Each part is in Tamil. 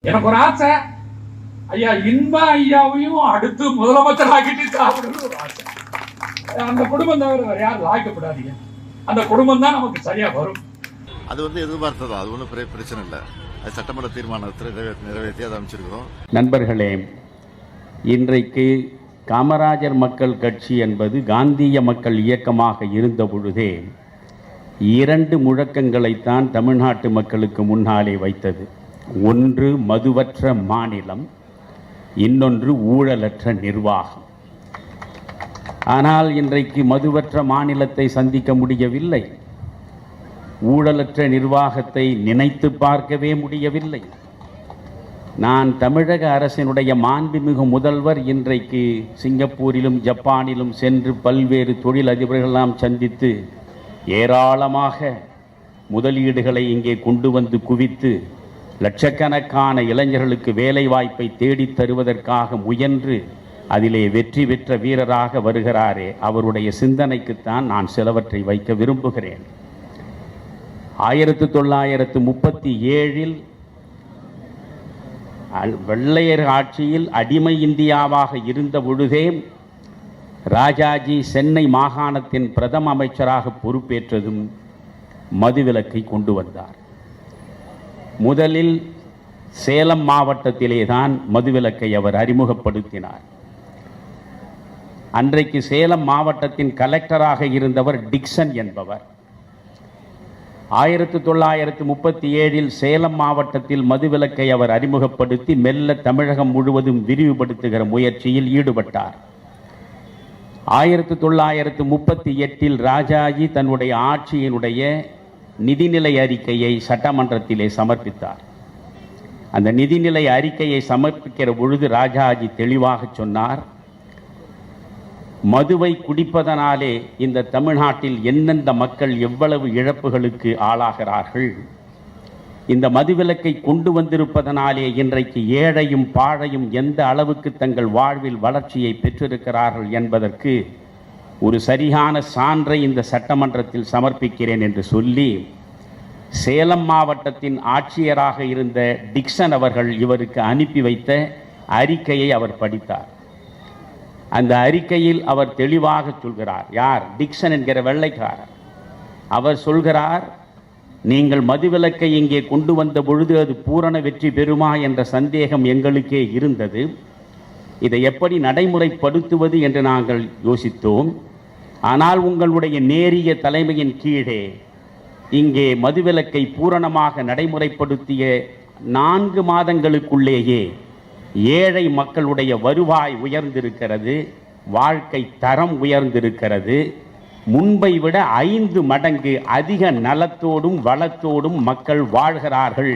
எனக்கு ஒரு ஆசை ஐயா இன்ப ஐயாவையும் அடுத்து முதலமைச்சர் ஆக்கிட்டு சாப்பிடணும்னு ஒரு ஆசை. அந்த குடும்பம் தவிர வேற யாரும் லாய்க்கப்படாதீங்க. அந்த குடும்பம் தான் நமக்கு சரியா வரும். அது வந்து எதிர்பார்த்தது? அது ஒன்றும் பெரிய பிரச்சனை இல்லை. அது சட்டமன்ற தீர்மானத்தில் நிறைவே- நிறைவேற்றி அதை அமைச்சிருக்கிறோம். நண்பர்களே இன்றைக்கு காமராஜர் மக்கள் கட்சி என்பது காந்திய மக்கள் இயக்கமாக இருந்த பொழுதே இரண்டு முழக்கங்களைத்தான் தமிழ்நாட்டு மக்களுக்கு முன்னாலே வைத்தது. ஒன்று மதுவற்ற மாநிலம் இன்னொன்று ஊழலற்ற நிர்வாகம். ஆனால் இன்றைக்கு மதுவற்ற மாநிலத்தை சந்திக்க முடியவில்லை. ஊழலற்ற நிர்வாகத்தை நினைத்து பார்க்கவே முடியவில்லை. நான் தமிழக அரசினுடைய மாண்புமிகு முதல்வர் இன்றைக்கு சிங்கப்பூரிலும் ஜப்பானிலும் சென்று பல்வேறு தொழிலதிபர்களெல்லாம் சந்தித்து ஏராளமாக முதலீடுகளை இங்கே கொண்டு வந்து குவித்து லட்சக்கணக்கான இளைஞர்களுக்கு வேலைவாய்ப்பை தேடித் தருவதற்காக முயன்று அதிலே வெற்றி பெற்ற வீரராக வருகிறாரே அவருடைய சிந்தனைக்குத்தான் நான் சிலவற்றை வைக்க விரும்புகிறேன். ஆயிரத்து தொள்ளாயிரத்து முப்பத்தி ஏழில் அல்- வெள்ளையர் ஆட்சியில் அடிமை இந்தியாவாக இருந்த பொழுதே ராஜாஜி சென்னை மாகாணத்தின் பிரதம அமைச்சராக பொறுப்பேற்றதும் மதுவிலக்கை கொண்டு வந்தார். முதலில் சேலம் மாவட்டத்திலே தான் மதுவிலக்கை அவர் அறிமுகப்படுத்தினார். அன்றைக்கு சேலம் மாவட்டத்தின் கலெக்டராக இருந்தவர் டிக்சன் என்பவர். ஆயிரத்து தொள்ளாயிரத்து முப்பத்தி ஏழில் சேலம் மாவட்டத்தில் மதுவிலக்கை அவர் அறிமுகப்படுத்தி மெல்ல தமிழகம் முழுவதும் விரிவுபடுத்துகிற முயற்சியில் ஈடுபட்டார். ஆயிரத்து தொள்ளாயிரத்து முப்பத்தி எட்டில் ராஜாஜி தன்னுடைய ஆட்சியினுடைய நிதிநிலை அறிக்கையை சட்டமன்றத்திலே சமர்ப்பித்தார். அந்த நிதிநிலை அறிக்கையை சமர்ப்பிக்கிற பொழுது ராஜாஜி தெளிவாக சொன்னார் மதுவை குடிப்பதனாலே இந்த தமிழ்நாட்டில் எந்தெந்த மக்கள் எவ்வளவு இழப்புகளுக்கு ஆளாகிறார்கள் இந்த மதுவிலக்கை கொண்டு வந்திருப்பதனாலே இன்றைக்கு ஏழையும் பாழையும் எந்த அளவுக்கு தங்கள் வாழ்வில் வளர்ச்சியை பெற்றிருக்கிறார்கள் என்பதற்கு ஒரு சரியான சான்றை இந்த சட்டமன்றத்தில் சமர்ப்பிக்கிறேன் என்று சொல்லி சேலம் மாவட்டத்தின் ஆட்சியராக இருந்த டிக்சன் அவர்கள் இவருக்கு அனுப்பி வைத்த அறிக்கையை அவர் படித்தார். அந்த அறிக்கையில் அவர் தெளிவாக சொல்கிறார் யார்? டிக்சன் என்கிற வெள்ளைக்காரர். அவர் சொல்கிறார் நீங்கள் மதுவிலக்கை இங்கே கொண்டு வந்த பொழுது அது பூரண வெற்றி பெறுமா என்ற சந்தேகம் எங்களுக்கே இருந்தது. இதை எப்படி நடைமுறைப்படுத்துவது என்று நாங்கள் யோசித்தோம். ஆனால் உங்களுடைய நேரிய தலைமையின் கீழே இங்கே மதுவிலக்கை பூரணமாக நடைமுறைப்படுத்திய நான்கு மாதங்களுக்குள்ளேயே ஏழை மக்களுடைய வருவாய் உயர்ந்திருக்கிறது வாழ்க்கை தரம் உயர்ந்திருக்கிறது. முன்பை விட ஐந்து மடங்கு அதிக நலத்தோடும் வளத்தோடும் மக்கள் வாழ்கிறார்கள்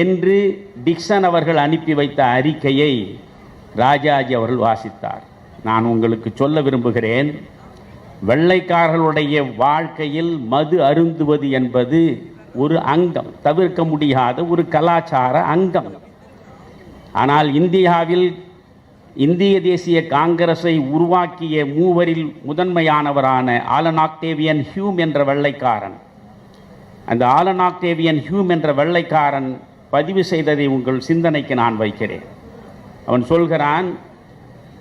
என்று டிக்சன் அவர்கள் அனுப்பி வைத்த அறிக்கையை ராஜாஜி அவர்கள் வாசித்தார். நான் உங்களுக்கு சொல்ல விரும்புகிறேன் வெள்ளைக்காரர்களுடைய வாழ்க்கையில் மது அருந்துவது என்பது ஒரு அங்கம் தவிர்க்க முடியாத ஒரு கலாச்சார அங்கம். ஆனால் இந்தியாவில் இந்திய தேசிய காங்கிரஸை உருவாக்கிய மூவரில் முதன்மையானவரான ஆலன் ஆக்டேவியன் ஹியூம் என்ற வெள்ளைக்காரன். அந்த ஆலன் ஆக்டேவியன் ஹியூம் என்ற வெள்ளைக்காரன் பதிவு செய்ததை உங்கள் சிந்தனைக்கு நான் வைக்கிறேன். அவன் சொல்கிறான்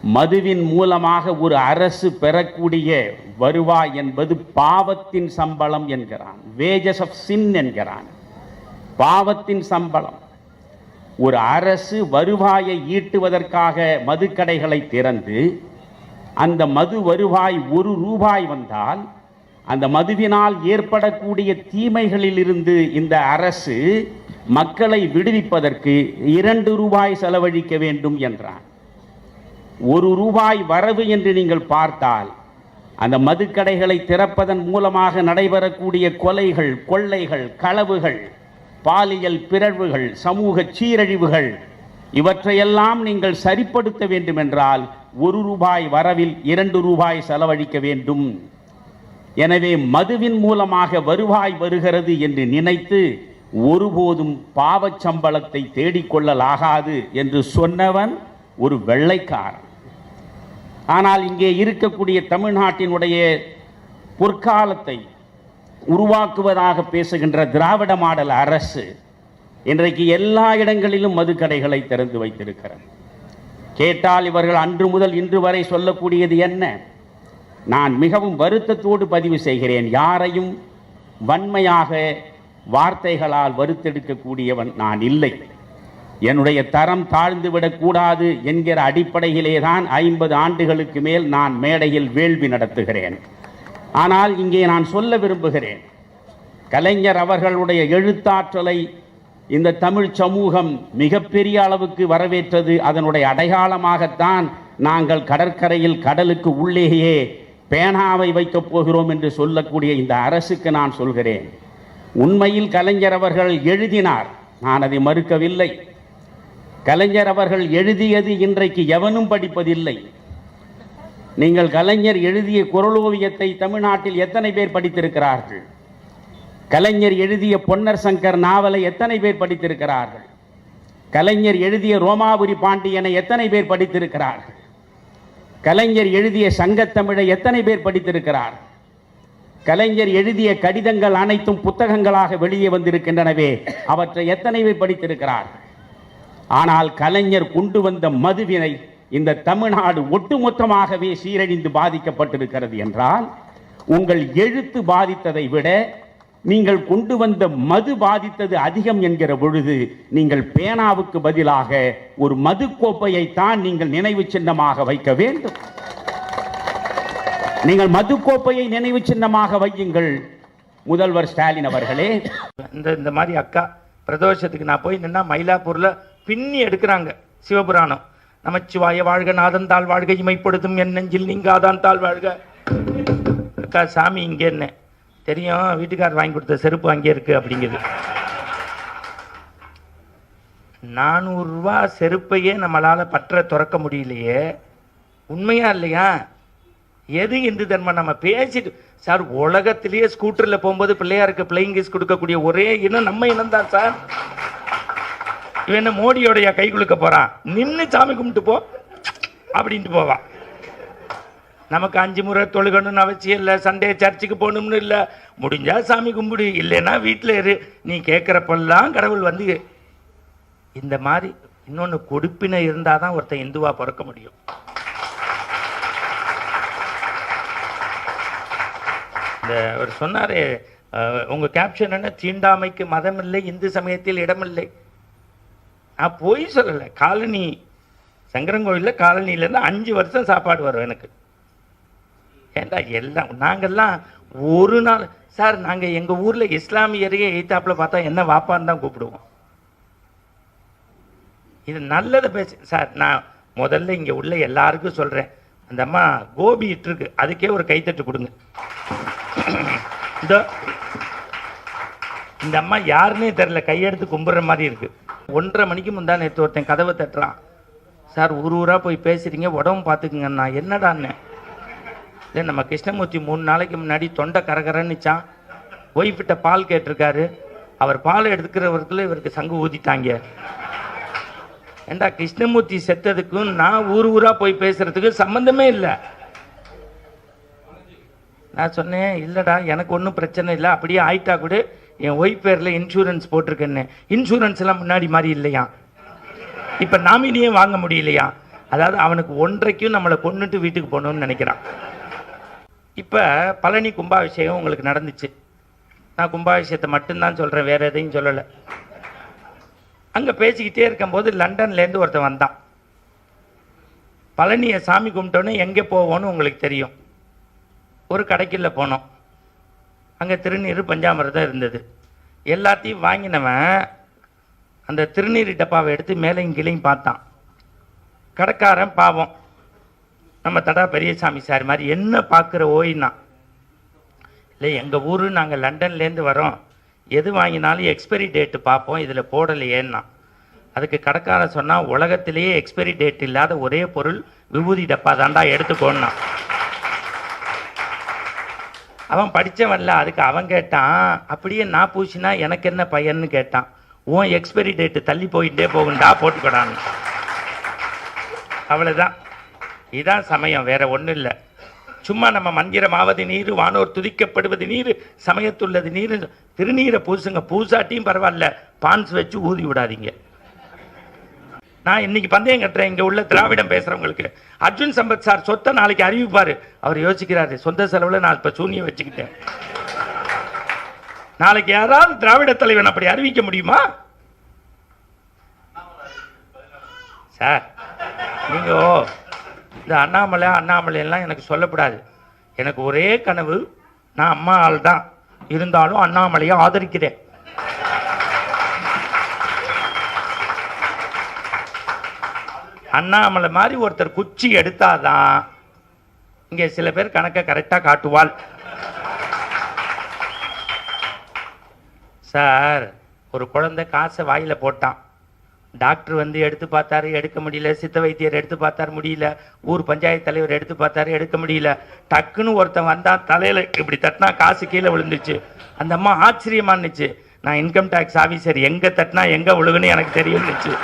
மதுவின் மூலமாக ஒரு அரசு பெறக்கூடிய வருவாய் என்பது பாவத்தின் சம்பளம் என்கிறான். வேஜஸ் ஆஃப் சின் என்கிறான். பாவத்தின் சம்பளம். ஒரு அரசு வருவாயை ஈட்டுவதற்காக மதுக்கடைகளை திறந்து அந்த மது வருவாய் ஒரு ரூபாய் வந்தால் அந்த மதுவினால் ஏற்படக்கூடிய தீமைகளிலிருந்து இந்த அரசு மக்களை விடுவிப்பதற்கு இரண்டு ரூபாய் செலவழிக்க வேண்டும் என்றான். ஒரு ரூபாய் வரவு என்று நீங்கள் பார்த்தால் அந்த மதுக்கடைகளை திறப்பதன் மூலமாக நடைபெறக்கூடிய கொலைகள் கொள்ளைகள் களவுகள் பாலியல் பிறழ்வுகள் சமூக சீரழிவுகள் இவற்றையெல்லாம் நீங்கள் சரிப்படுத்த வேண்டுமென்றால் ஒரு ரூபாய் வரவில் இரண்டு ரூபாய் செலவழிக்க வேண்டும். எனவே மதுவின் மூலமாக வருவாய் வருகிறது என்று நினைத்து ஒருபோதும் பாவச் சம்பளத்தை தேடிக்கொள்ளலாகாது என்று சொன்னவன் ஒரு வெள்ளைக்காரன். ஆனால் இங்கே இருக்கக்கூடிய தமிழ்நாட்டினுடைய பொற்காலத்தை உருவாக்குவதாக பேசுகின்ற திராவிட மாடல் அரசு இன்றைக்கு எல்லா இடங்களிலும் மதுக்கடைகளை திறந்து வைத்திருக்கிறது. கேட்டால் இவர்கள் அன்று முதல் இன்று வரை சொல்லக்கூடியது என்ன? நான் மிகவும் வருத்தத்தோடு பதிவு செய்கிறேன். யாரையும் வன்மையாக வார்த்தைகளால் வருத்தெடுக்கக்கூடியவன் நான் இல்லை. என்னுடைய தரம் தாழ்ந்து விடக்கூடாது என்கிற அடிப்படையிலே தான் ஐம்பது ஆண்டுகளுக்கு மேல் நான் மேடையில் வேள்வி நடத்துகிறேன். ஆனால் இங்கே நான் சொல்ல விரும்புகிறேன் கலைஞர் அவர்களுடைய எழுத்தாற்றலை இந்த தமிழ் சமூகம் மிகப்பெரிய அளவுக்கு வரவேற்றது. அதனுடைய அடையாளமாகத்தான் நாங்கள் கடற்கரையில் கடலுக்கு உள்ளேயே பேனாவை வைக்கப் போகிறோம் என்று சொல்லக்கூடிய இந்த அரசுக்கு நான் சொல்கிறேன். உண்மையில் கலைஞர் அவர்கள் எழுதினார். நான் அதை மறுக்கவில்லை. கலைஞர் அவர்கள் எழுதியது இன்றைக்கு எவனும் படிப்பதில்லை. நீங்கள் கலைஞர் எழுதிய குரலோவியத்தை தமிழ்நாட்டில் எத்தனை பேர் படித்திருக்கிறார்கள்? கலைஞர் எழுதிய பொன்னர் சங்கர் நாவலை எத்தனை பேர் படித்திருக்கிறார்கள்? கலைஞர் எழுதிய ரோமாபுரி பாண்டியனை எத்தனை பேர் படித்திருக்கிறார்கள்? கலைஞர் எழுதிய சங்கத்தமிழை எத்தனை பேர் படித்திருக்கிறார்கள்? கலைஞர் எழுதிய கடிதங்கள் அனைத்தும் புத்தகங்களாக வெளியே வந்திருக்கின்றனவே அவற்றை எத்தனை படித்திருக்கிறார்? ஆனால் கலைஞர் கொண்டு வந்த மதுவினை இந்த தமிழ்நாடு ஒட்டுமொத்தமாகவே சீரழிந்து பாதிக்கப்பட்டிருக்கிறது என்றால் உங்கள் எழுத்து பாதித்ததை விட நீங்கள் கொண்டு வந்த மது பாதித்தது அதிகம் என்கிற பொழுது நீங்கள் பேனாவுக்கு பதிலாக ஒரு மது கோப்பையைத்தான் நீங்கள் நினைவு சின்னமாக வைக்க வேண்டும். நீங்கள் மது கோப்பையை நினைவு சின்னமாக வையுங்கள். முதல்வர் ஸ்டாலின் அவர்களே. இந்த இந்த மாதிரி அக்கா பிரதோஷத்துக்கு நான் போய் நின்னா மயிலாப்பூர்ல பின்னி எடுக்கிறாங்க சிவபுராணம். நமச்சிவாய வாழ்க நாதன் தாழ் வாழ்க இமைப்படுத்தும் என் நெஞ்சில் நீங்காதான் தாழ் வாழ்க. அக்கா சாமி இங்கே என்ன? தெரியும் வீட்டுக்கார் வாங்கி கொடுத்த செருப்பு அங்கே இருக்கு அப்படிங்குது. நானூறுரூவா செருப்பையே நம்மளால பற்ற துறக்க முடியலையே. உண்மையா இல்லையா? எது இந்து தர்மம் நம்ம பேசிட்டு சார் உலகத்திலேயே ஸ்கூட்டரில் போகும்போது பிள்ளையாருக்கு பிள்ளைங் கிஸ் கொடுக்கக்கூடிய ஒரே இனம் நம்ம இனம் தான் சார். இவன் என்ன மோடியோடைய கை குலுக்க போகிறான் நின்று சாமி கும்பிட்டு போ அப்படின்ட்டு போவான் நமக்கு அஞ்சு முறை தொழுகணும்னு அவசியம் இல்லை சண்டே சர்ச்சுக்கு போகணும்னு இல்லை. முடிஞ்சா சாமி கும்பிடு இல்லைன்னா வீட்டில் இரு. நீ கேட்குறப்பெல்லாம் கடவுள் வந்து இந்த மாதிரி இன்னொன்று கொடுப்பினை இருந்தால் தான் ஒருத்தன் இந்துவா பிறக்க முடியும். அவர் சொன்னார் உங்கள் உங்க கேப்ஷன் என்ன? தீண்டாமைக்கு மதம் இல்லை இந்து சமயத்தில் இடமில்லை. நான் போய் சொல்லலை. காலனி சங்கரங்கோவிலில் காலனியிலேருந்து அஞ்சு வருஷம் சாப்பாடு வரும் எனக்கு. ஏண்டா எல்லாம் நாங்கெல்லாம் ஒரு நாள் சார் நாங்கள் எங்கள் ஊரில் இஸ்லாமியரையே எய்த்தாப்புல பார்த்தா என்ன வாப்பான்னு தான் கூப்பிடுவோம். இது நல்லதை பேச சார் நான் முதல்ல இங்கே உள்ள எல்லாருக்கும் சொல்கிறேன் அந்த அம்மா கோபி இட்டுருக்கு. அதுக்கே ஒரு கைத்தட்டு கொடுங்க. இந்த இந்த அம்மா யாருன்னே தெரில கையெடுத்து கும்பிட்ற மாதிரி இருக்குது ஒன்றரை மணிக்கு முந்தா நேற்று ஒருத்தன் கதவை தட்டுறான். சார் ஊர் ஊராக போய் பேசுகிறீங்க உடம்பு பார்த்துக்குங்கண்ணா என்னடான்னு இல்லை நம்ம கிருஷ்ணமூர்த்தி மூணு நாளைக்கு முன்னாடி தொண்டை கரகரன்னுச்சான். ஒய்ஃபிட்ட பால் கேட்டிருக்காரு. அவர் பால் எடுத்துக்கிறவருக்குள்ள இவருக்கு சங்கு ஊதிட்டாங்க. ஏண்டா கிருஷ்ணமூர்த்தி செத்ததுக்கும் நான் ஊர் ஊரா போய் பேசுறதுக்கு சம்பந்தமே இல்லை. நான் சொன்னேன் இல்லைடா எனக்கு ஒன்றும் பிரச்சனை இல்லை அப்படியே ஆயிட்டா கூட என் ஒய்ஃப் பேரில் இன்சூரன்ஸ் போட்டிருக்கேன்னு. இன்சூரன்ஸ் எல்லாம் முன்னாடி மாதிரி இல்லையா? இப்போ நாமினியே வாங்க முடியலையா? அதாவது அவனுக்கு ஒன்றைக்கும் நம்மளை கொன்னுட்டு வீட்டுக்கு போகணும்னு நினைக்கிறான். இப்போ பழனி கும்பாபிஷேகம் உங்களுக்கு நடந்துச்சு. நான் கும்பாபிஷேகத்தை மட்டும்தான் சொல்கிறேன் வேறு எதையும் சொல்லலை. அங்கே பேசிக்கிட்டே இருக்கும்போது லண்டன்லேருந்து ஒருத்தன் வந்தான். பழனியை சாமி கும்பிட்டோன்னே எங்கே போவோன்னு உங்களுக்கு தெரியும். ஒரு கடைக்கில் போனோம். அங்கே திருநீர் பஞ்சாமிரதம் இருந்தது. எல்லாத்தையும் வாங்கினவன் அந்த திருநீர் டப்பாவை எடுத்து மேலையும் கீழையும் பார்த்தான். கடைக்காரன் பாவம். நம்ம தடா பெரியசாமி சார் மாதிரி என்ன பார்க்குற ஓய்னா. இல்லை எங்கள் ஊர் நாங்கள் லண்டன்லேருந்து வரோம். எது வாங்கினாலும் எக்ஸ்பைரி டேட்டு பார்ப்போம் இதில் போடலையேன்னா. அதுக்கு கடைக்காரன் சொன்னால் உலகத்திலேயே எக்ஸ்பைரி டேட் இல்லாத ஒரே பொருள் விபூதி டப்பா தாண்டா எடுத்துக்கோன்னா. அவன் படித்தவன்ல அதுக்கு அவன் கேட்டான் அப்படியே நான் பூசினா எனக்கு என்ன பையன்னு கேட்டான். உன் எக்ஸ்பைரி டேட்டு தள்ளி போயிட்டே போகுண்டா போட்டுக்கடான்னு. அவ்வளோதான் இதுதான் சமயம் வேற ஒன்றும் இல்லை. சும்மா நம்ம மந்திரமாவது நீர் வானோர் துதிக்கப்படுவது நீர் சமயத்துள்ளது நீர். திருநீரை பூசுங்க பூசாட்டியும் பரவாயில்ல பான்ஸ் வச்சு ஊதி விடாதீங்க. நான் இன்னைக்கு பந்தயம் கட்டுறேன் இங்கே உள்ள திராவிடம் பேசுகிறவங்களுக்கு அர்ஜுன் சம்பத் சார் சொத்தை நாளைக்கு அறிவிப்பார். அவர் யோசிக்கிறாரு சொந்த செலவில் நான் இப்போ சூனியம் வச்சுக்கிட்டேன். நாளைக்கு யாராவது திராவிட தலைவன் அப்படி அறிவிக்க முடியுமா? சார் நீங்கள் இந்த அண்ணாமலை அண்ணாமலை எல்லாம் எனக்கு சொல்லக்கூடாது எனக்கு ஒரே கனவு நான் அம்மா ஆள் தான் இருந்தாலும் அண்ணாமலையை ஆதரிக்கிறேன். அண்ணாமலை மாதிரி ஒருத்தர் குச்சி எடுத்தாதான் இங்கே சில பேர் கணக்கை கரெக்டாக காட்டுவாள். சார் ஒரு குழந்தை காசை வாயில் போட்டான். டாக்டர் வந்து எடுத்து பார்த்தாரு எடுக்க முடியல. சித்த வைத்தியர் எடுத்து பார்த்தாரு முடியல. ஊர் பஞ்சாயத்து தலைவர் எடுத்து பார்த்தாரு எடுக்க முடியல. டக்குன்னு ஒருத்தன் வந்தான் தலையில் இப்படி தட்டினா காசு கீழே விழுந்துச்சு அந்த அம்மா ஆச்சரியமானுச்சு. நான் இன்கம் டேக்ஸ் ஆஃபீஸர் எங்கே தட்டினா எங்கே விழுகுன்னு எனக்கு தெரியும்னுச்சு.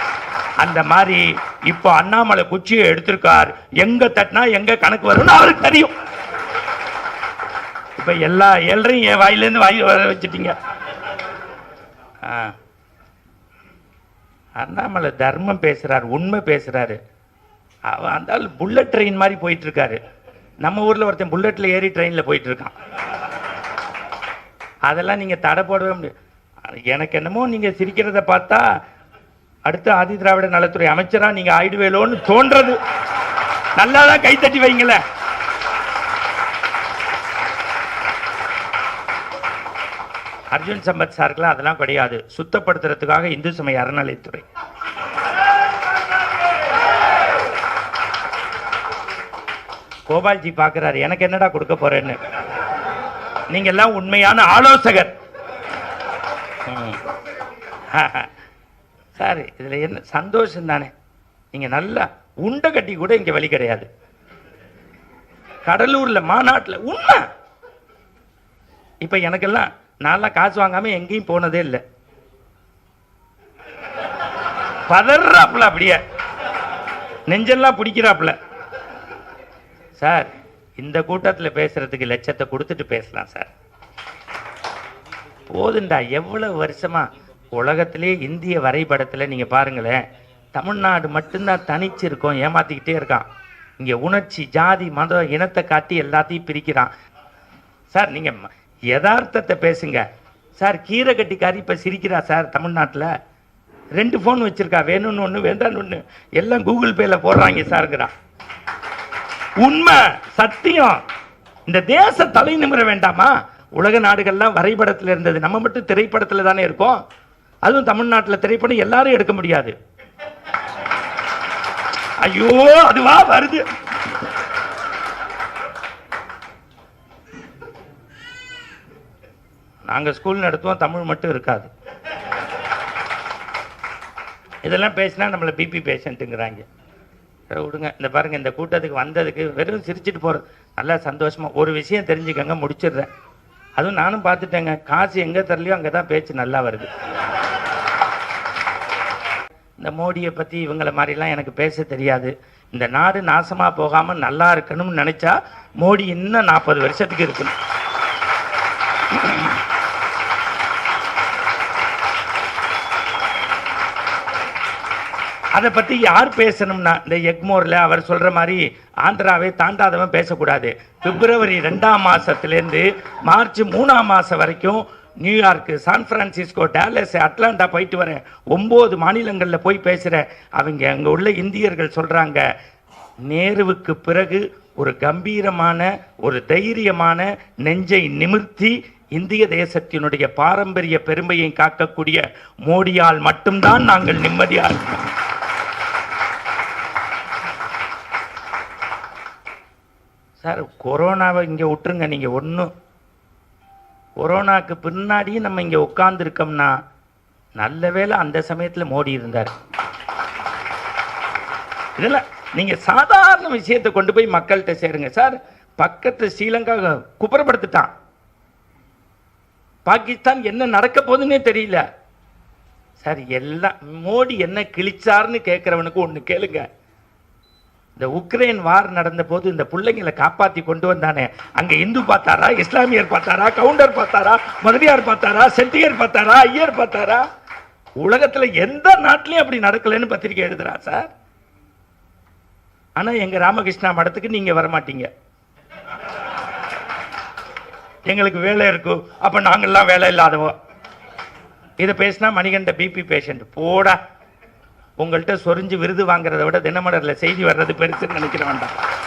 அந்த மாதிரி இப்போ அண்ணாமலை குச்சியை எடுத்திருக்கார். எங்கே தட்டினா எங்கே கணக்கு வரும்னு அவருக்கு தெரியும். இப்போ எல்லா ஏழரையும் என் வாயிலேருந்து வாங்கி வர வச்சுட்டீங்க. ஆ. அண்ணாமலை தர்மம் பேசுகிறார் உண்மை பேசுகிறாரு அவன் அந்த புல்லட் ட்ரெயின் மாதிரி போயிட்டுருக்காரு. நம்ம ஊரில் ஒருத்தன் புல்லட்டில் ஏறி ட்ரெயினில் போயிட்டுருக்கான். அதெல்லாம் நீங்கள் தடை போடவே முடியாது எனக்கு என்னமோ நீங்கள் சிரிக்கிறத பார்த்தா அடுத்து ஆதி திராவிட நலத்துறை அமைச்சராக நீங்கள் ஆயிடுவேலோன்னு தோன்றது. நல்லா தான் கைத்தட்டி வைங்களேன். அர்ஜுன் சம்பத் சாருக்குலாம் அதெல்லாம் கிடையாது. சுத்தப்படுத்துறதுக்காக இந்து சமய அறநிலைத்துறை கோபால்ஜி பார்க்குறாரு எனக்கு என்னடா கொடுக்க போறேன்னு? நீங்க எல்லாம் உண்மையான ஆலோசகர். ம். சார் இதுல என்ன சந்தோஷம் தானே? நீங்க நல்லா உண்டை கட்டி கூட இங்க வழி கிடையாது. கடலூர்ல மாநாட்டில் உண்மை. இப்ப எனக்கெல்லாம் நான்லாம் காசு வாங்காமல் எங்கேயும் போனதே இல்லை. பதறாப்புல அப்படியே. நெஞ்செல்லாம் பிடிக்கிறாப்புல. சார் இந்த கூட்டத்தில் பேசுறதுக்கு லட்சத்தை கொடுத்துட்டு பேசலாம் சார். போதுண்டா எவ்வளவு வருஷமா உலகத்திலே இந்திய வரைபடத்தில் நீங்கள் பாருங்களேன் தமிழ்நாடு மட்டும்தான் தனிச்சு இருக்கோம் ஏமாத்திக்கிட்டே இருக்கான். இங்கே உணர்ச்சி ஜாதி மத இனத்தை காட்டி எல்லாத்தையும் பிரிக்கிறான். சார் நீங்கள் யதார்த்தத்தை பேசுங்க. சார் கீரை கட்டிக்காரி இப்போ சிரிக்கிறா சார் தமிழ்நாட்டில். ரெண்டு ஃபோன் வச்சுருக்கா வேணும்னு ஒன்று வேண்டான்னு ஒன்று எல்லாம் கூகுள் பேயில் போடுறாங்க சார்ங்கிறான் உண்மை சத்தியம். இந்த தேச தலை நிமிர வேண்டாமா? உலக நாடுகள்லாம் வரைபடத்தில் இருந்தது. நம்ம மட்டும் திரைப்படத்தில் தானே இருக்கோம். அதுவும் தமிழ்நாட்டில் திரைப்படம் எல்லாரும் எடுக்க முடியாது. ஐயோ அதுவா வருது. நாங்கள் ஸ்கூல் நடத்துவோம் தமிழ் மட்டும் இருக்காது. இதெல்லாம் பேசினா நம்மளை பிபி பேஷண்ட்டுங்கிறாங்க விடுங்க. இந்த பாருங்க இந்த கூட்டத்துக்கு வந்ததுக்கு வெறும் சிரிச்சிட்டு போகிறது நல்லா சந்தோஷமாக ஒரு விஷயம் தெரிஞ்சுக்கங்க முடிச்சிடுறேன். அதுவும் நானும் பார்த்துட்டேங்க. காசு எங்கே தரலையோ அங்கே தான் பேச்சு நல்லா வருது. இந்த மோடியை பற்றி இவங்கள மாதிரிலாம் எனக்கு பேச தெரியாது. இந்த நாடு நாசமாக போகாமல் நல்லா இருக்கணும்னு நினச்சா மோடி இன்னும் நாற்பது வருஷத்துக்கு இருக்கணும். அதை பற்றி யார் பேசணும்னா இந்த எக்மோரில் அவர் சொல்கிற மாதிரி ஆந்திராவை தாண்டாதவன் பேசக்கூடாது. பிப்ரவரி ரெண்டாம் மாதத்துலேருந்து மார்ச் மூணாம் மாதம் வரைக்கும் New York San Francisco Dallas Atlanta போயிட்டு வரேன். ஒம்பது மாநிலங்களில் போய் பேசுகிறேன் அவங்க அங்கே உள்ள இந்தியர்கள் சொல்கிறாங்க நேருவுக்கு பிறகு ஒரு கம்பீரமான ஒரு தைரியமான நெஞ்சை நிமிர்த்தி இந்திய தேசத்தினுடைய பாரம்பரிய பெருமையை காக்கக்கூடிய மோடியால் மட்டும்தான் நாங்கள் நிம்மதியாக இருக்கோம். சார் கொரோனாவை இங்கே விட்டுருங்க நீங்கள் ஒன்றும் கொரோனாவுக்கு பின்னாடியும் நம்ம இங்கே உட்காந்துருக்கோம்னா நல்ல வேளை அந்த சமயத்தில் மோடி இருந்தார். இதெல்லாம் நீங்கள் சாதாரண விஷயத்தை கொண்டு போய் மக்கள்கிட்ட சேருங்க. சார் பக்கத்து ஸ்ரீலங்கா குப்புறப்படுத்திட்டான். பாகிஸ்தான் என்ன நடக்க போகுதுன்னே தெரியல. சார் எல்லாம் மோடி என்ன கிழிச்சார்னு கேட்குறவனுக்கு ஒன்று கேளுங்க. இந்த உக்ரைன் வார் நடந்த போது இந்த பிள்ளைங்களை காப்பாற்றி கொண்டு வந்தானே. அங்கே இந்து பார்த்தாரா இஸ்லாமியர் பார்த்தாரா கவுண்டர் பார்த்தாரா மதுரையார் பார்த்தாரா செட்டியர் பார்த்தாரா ஐயர் பார்த்தாரா? உலகத்தில் எந்த நாட்டிலையும் அப்படி நடக்கலைன்னு பத்திரிக்கை எழுதுறா சார். ஆனால் எங்கள் ராமகிருஷ்ணா மடத்துக்கு நீங்கள் வரமாட்டீங்க. எங்களுக்கு வேலை இருக்கும் அப்போ நாங்கள்லாம் வேலை இல்லாதவோ. இதை பேசினா மணிகண்ட பிபி பேஷண்ட் போடா. உங்கள்கிட்ட சொரிஞ்சு விருது வாங்குறத விட தினமலரில் செய்தி வர்றது பெருசுன்னு நினைக்கிற வேண்டாம்